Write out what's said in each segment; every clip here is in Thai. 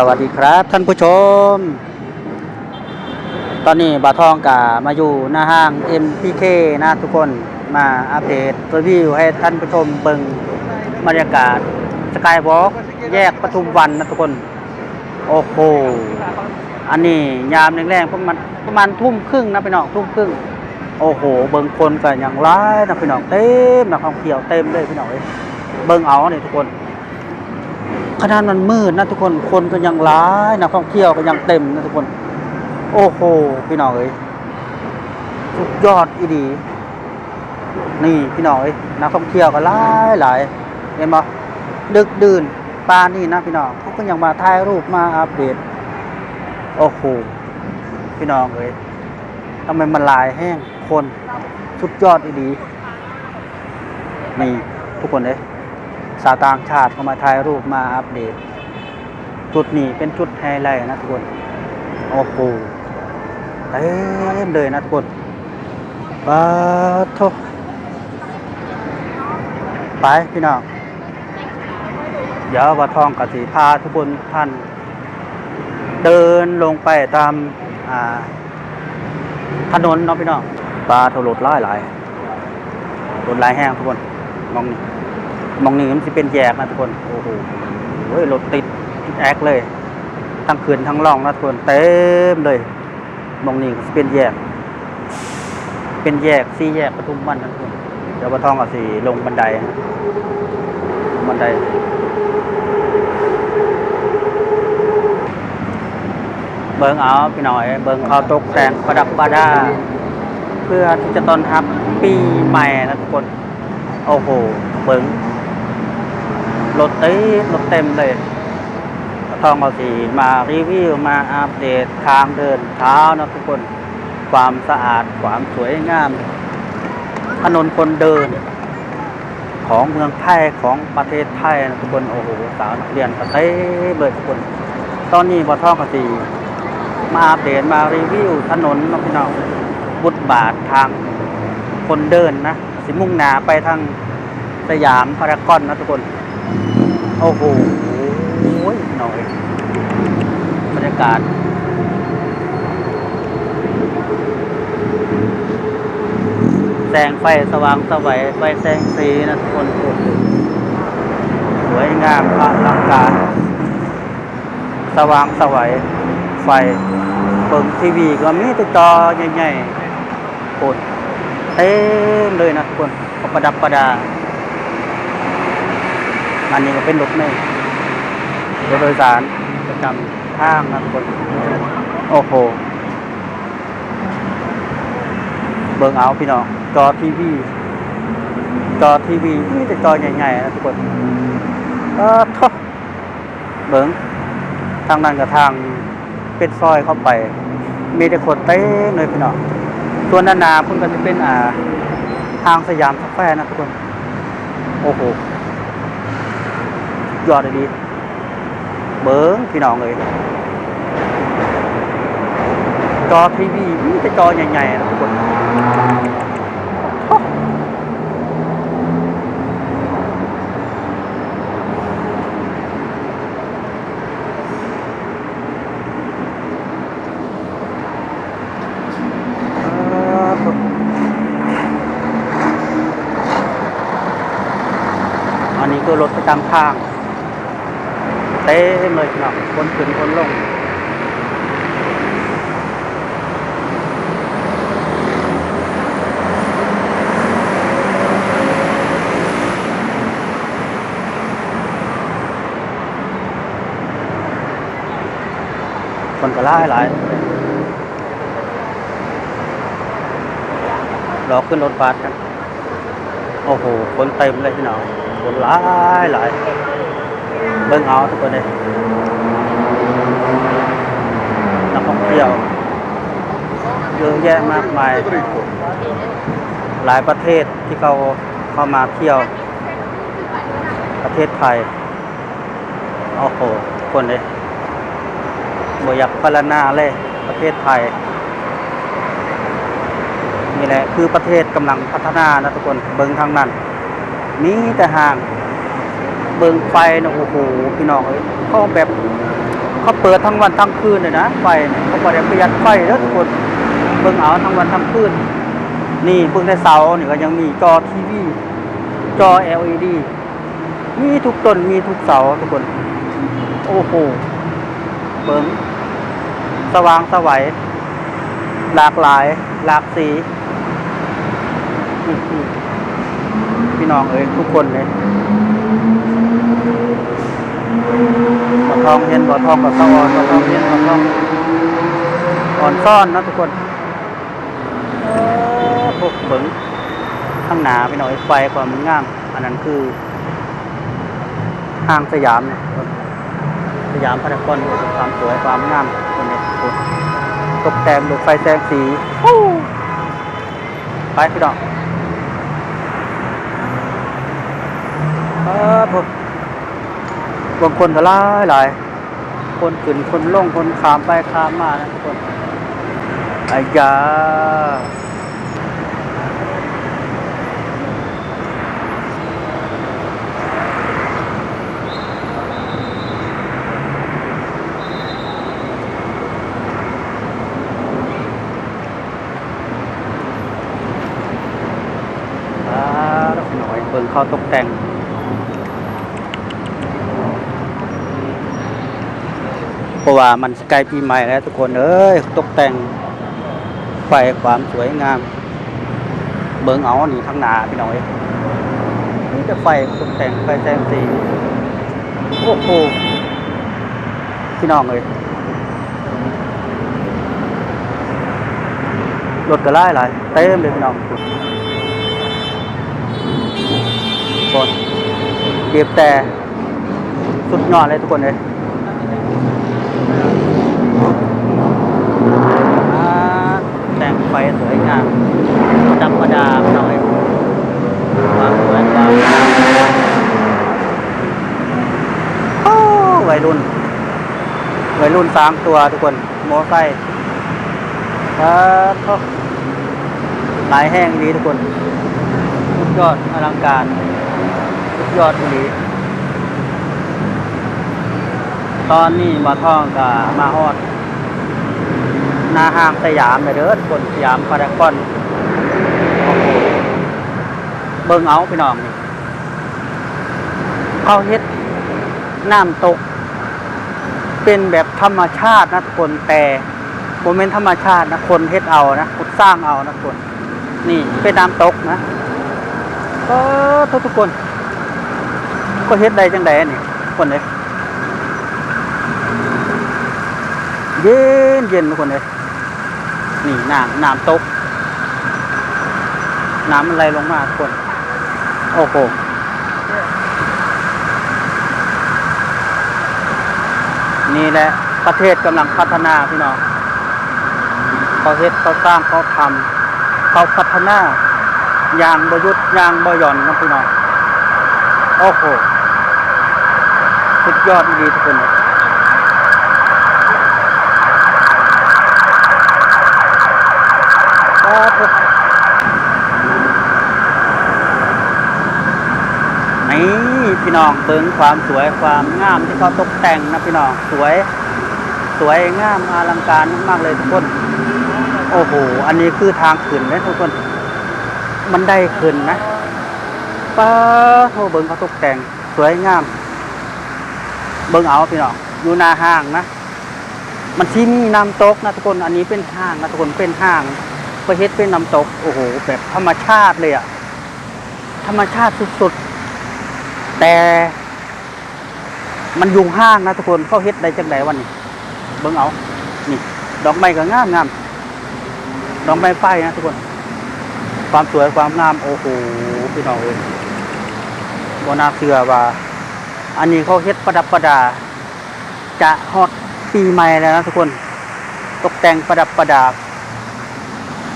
สวัสดีครับ ท่านผู้ชม ตอนนี้บาทองกามาอยู่หน้าห้าง MPK นะทุกคนมาอัปเดตรีวิวให้ท่านผู้ชมเบิงบรรยากาศสกายวอล์กแยกปทุมวันนะทุกคน โอ้โห อันนี้ยามแรงๆประมาณประมาณทุ่มครึ่งนะพี่น้องทุ่มครึ่ง โอ้โห เบิงคนกันอย่างร้ายนะพี่น้องเต็มนักท่องเที่ยวเต็มเลยพี่น้องเอ้ยเบิงเอาเนี่ยทุกคน ขนาดมันมืดนะทุกคนคนก็ยังร้ายนักท่องเที่ยวก็ยังเต็มนะทุกคน โอ้โหพี่น้องเอ้ยสุดยอดอีดี นี่พี่น้องเอ้ยนักท่องเที่ยวก็หลายหลายเห็นปะดึกดื่นปานนี่นะพี่น้องเขาก็ยังมาถ่ายรูปมาอัปเดตโอ้โหพี่น้องเอ้ยทำไมมันลายแห้งคนสุดยอดอีดีนี่ทุกคนเอ้ย สาวต่างชาติเข้ามาถ่ายรูปมาอัปเดต จุดนี้เป็นจุดไฮไลท์นะทุกคน โอ้โหเต็มเลยนะทุกคนปาโทไปพี่น้อง เดี๋ยววัดทองกับสีพาทุกคนท่าน เดินลงไปตามาถนนเนาะพี่น้อง ปลาถลดหลายหลายรถหลายแห้งทุกคน มองนี่ มองนี่มันจะเป็นแยกนะทุกคน โอ้โหเฮ้ยรถติดแอกเลย ทั้งคืนทั้งล่องนะทุกคน เต็มเลยมองนี่ก็สิเป็นแยก เป็นแยกสี่แยกปทุมวันนะทุกคนเดี๋ยวปะทองกับสีลงบันไดบันไดเบิงเอาพี่หน่อย เบิงเขาตกแต่งประดับประดา เพื่อที่จะต้อนรับปีใหม่นะทุกคน โอ้โห เบิง รถเติดรถเต็มเลยทองเอาสีมารีวิวมาอัปเดตทางเดินเท้านะทุกคน ความสะอาดความสวยงาม ถนนคนเดิน ของเมืองไทยของประเทศไทยนะทุกคนโอ้โหสาวนักเรียนก็เต้เลยทุกคน ตอนนี้บอทองกสีมาอัปเดตมารีวิวถนนนะพี่น้องบุตบาททางคนเดินนะสิมุ่งหนาไปทางสยามพารากอนนะทุกคน โอ้โหหน่อยบรรยากาศแสงไฟสว่างสวัยไฟแสงสีนะทุกคนโอ้สวยงามอลังการ สว่างสวัยไฟเปิงทีวีก็มีติดจอใหญ่ๆโคตรเต็มเลยนะทุกคนประดับประดา อันนี้ก็เป็นรถเมล์รถโดยสารประจำทางนะคน โอ้โห เบิ่งเอาพี่น้อง จอทีวี จอทีวีนี่แต่จอใหญ่ๆนะทุกคน เออทอเบิ่งทางนั้นกับทางเป็นซอยเข้าไป มีแต่คนเต้เลยพี่น้องส่วนนานาพุ่นก็จะเป็นอ่า ทางสยามสแควร์นะทุกคน โอ้โห ยอดเลยดี เบิ้งพี่น้องเลยจอทีวีมีแต่จอใหญ่ๆนะทุกคนอันนี้คือรถประจำทาง เต็มเลยพี่น้องคนขึ้นคนลงคนก็หลายหลายรอขึ้นรถบัสกันโอ้โห คนเต็มเลยพี่น้อง คนหลายหลาย เบิ่งเอาทุกคนเลยนักท่องเที่ยวเยอะแยะมากมาย หลายประเทศที่เขาเข้ามาเที่ยว ประเทศไทย โอ้โหคนเลยบ่อยากพารณาเลย ประเทศไทย นี่แหละ คือประเทศกำลังพัฒนานะทุกคน เบิ่งทางนั้น มีแต่ห่าง เบิ่งไฟนะโอ้โหพี่น้องเอ้ยเขาแบบเขาเปิดทั้งวันทั้งคืนเลยนะไฟเนี่ยเขาบอกจะประหยัดไฟแล้วทุกคนเบิ่งเอาทั้งวันทั้งคืน นี่เบิ่งในเสาเนี่ยก็ยังมีจอทีวีจอ LED มีทุกต้นมีทุกเสาทุกคน โอ้โหเบิ่งสว่างสวัยหลากหลาย หลากสีพี่น้องเอ้ยทุกคนเลย บ่อทองเห็ นบ่อทองกับสะออนบ่อทองเห็นบ่อทองอ่อนซ่อนนะทุกคนเออพวกเบิงข้างหนาไปหน่อยไฟความงาม อันนั้นคือห้างสยามเนี่ยสยามพารากอนความสวยความงามคนนี้ทุกคนตกแต่งด้วยไฟแสงสีไปพี่น้องเออพวกบางคนก็หลายหลาย คนขึ้นคนลงคนขามไปขามมานะทุกคนไอ้ยาน่อยเบิ่งเขาตกแต่ง เพราะว่ามันใกล้ปีใหม่แล้วทุกคนเอ้ยตกแต่งไฟความสวยงาม เบิ่งเอานี่ทั้งหนาพี่น้องเอ้ยนี่จะไฟตกแต่งไฟแสงสีโอ้โหพี่น้องเอ้ยรถก็ไล่หลายเต็มเลยพี่น้องคนเก็บแต่สุดยอดเลยทุกคนเลย อ่าแต่งไฟ สวยงามธรรมดาหน่อยความสวยความงามโอ้วัยรุ่นวัยรุ่นสามตัวทุกคนโมไซค์ครับหลายแห้งดีทุกคนสุดยอดอลังการสุดยอดดีตอนนี้มาท่องกับมาฮอด หน้าห้างสยามเลยเด้อคนสยามพารากอนโอ้โหเบิ่งเอาพี่น้องนี่เขาเฮ็ดน้ำตก เป็นแบบธรรมชาตินะคนแต่โมเมนต์ธรรมชาตินะคนเฮ็ดเอานะคนสร้างเอานะคนนี่เป็นน้ำตกนะเออทุกทุกคน ก็เฮ็ดได้จังไดนี่คนเลยเย็นเย็นทุกคนเลย นี่น้ำน้ำตก น้ำมันไหลลงมาทุกคน โอ้โหนี่แหละประเทศกำลังพัฒนาพี่น้องเขาเฮ็ดเขาสร้างเขาทำเขาพัฒนาอย่างบยุทธ์อย่างบย่อนนะพี่น้องโอ้โหสุดยอดดีทุกคนเลย ครับนี่พี่ น้องเบิ้งความสวยความงามที่เขาตกแต่งนะพี่น้องสวย สวยงามอลังการมากๆเลยทุกคน โอ้โห อันนี้คือทางขึ้นนะทุกคน มันได้ขึ้นนะป้าโทเบิ้งเขาตกแต่งสวยงาม เบิ้งเอาพี่น้องอยู่หน้าห้างนะมันที่มีน้ำตกนะทุกคนอันนี้เป็นห้างนะทุกคนเป็นห้างก็เฮ็ดเป็นน้ำตกโอ้โหแบบธรรมชาติเลยอะธรรมชาติสุดๆ แต่มันยู่ห้างนะทุกคนเขาเฮ็ดได้จังไดวันนี้เบิ่งเอานี่ ดอกไม้ก็งามงามดอกไม้ไฟนะทุกคน ความสวยความงามโอ้โหพี่น้องเอ้ยบนาเชื่อว่า อันนี้เขาเฮ็ดประดับประดา จะฮอดปีใหม่แล้วนะทุกคน ตกแต่งประดับประดา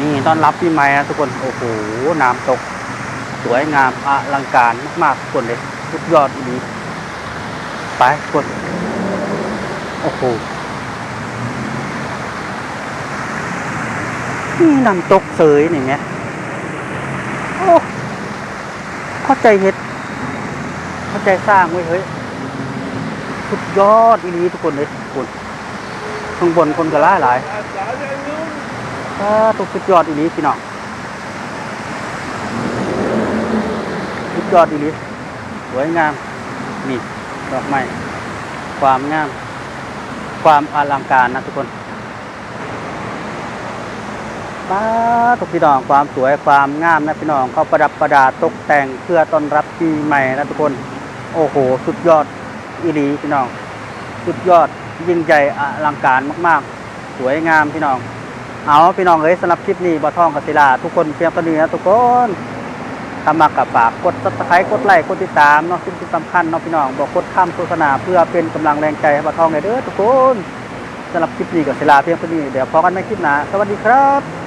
นี่ต้อนรับปีใหม่นะทุกคน โอ้โหน้ำตก สวยงามอลังการมากๆทุกคนเลย สุดยอดดีไปกคนโอ้โหนี่น้ำตกเสยนี่ไงโอ้เข้าใจเฮ็ด เข้าใจสร้างไว้เฮ้ย สุดยอดอีนี้ทุกคนเลยคุณข้างบนคนก็หลาหลายอ่าตกสุดยอดอีนี้พี่น้องสุดยอดอีนี้ วยงามนี่ดอกไม้ความงาม ความอลังการนะทุกคนป้าทุกพี่น้องความสวยความงามนะพี่น้องเขาประดับประดาตกแต่งเพื่อต้อนรับปีใหม่นะทุกคน โอ้โห สุดยอดอีหลีพี่น้อง สุดยอดยิ่งใหญ่อลังการมาก ๆ สวยงามพี่น้อง เอาพี่น้องเอ้ยสำหรับคลิปนี้บ่ท่องกบศิลาทุกคนเพียงเท่านี้นะทุกคน ทำมากับฝากกดซับสไครต์กดไลค์กดติดตามเนาะสิ่งที่สำคัญเนาะพี่น้องบอกกดข้ามโฆษณาเพื่อเป็นกำลังแรงใจให้บ่ท่องเลยเด้อทุกคนสำหรับคลิปนี้กับศิลาเพียงเท่านี้เดี๋ยวพอกันในคลิปหน้าสวัสดีครับ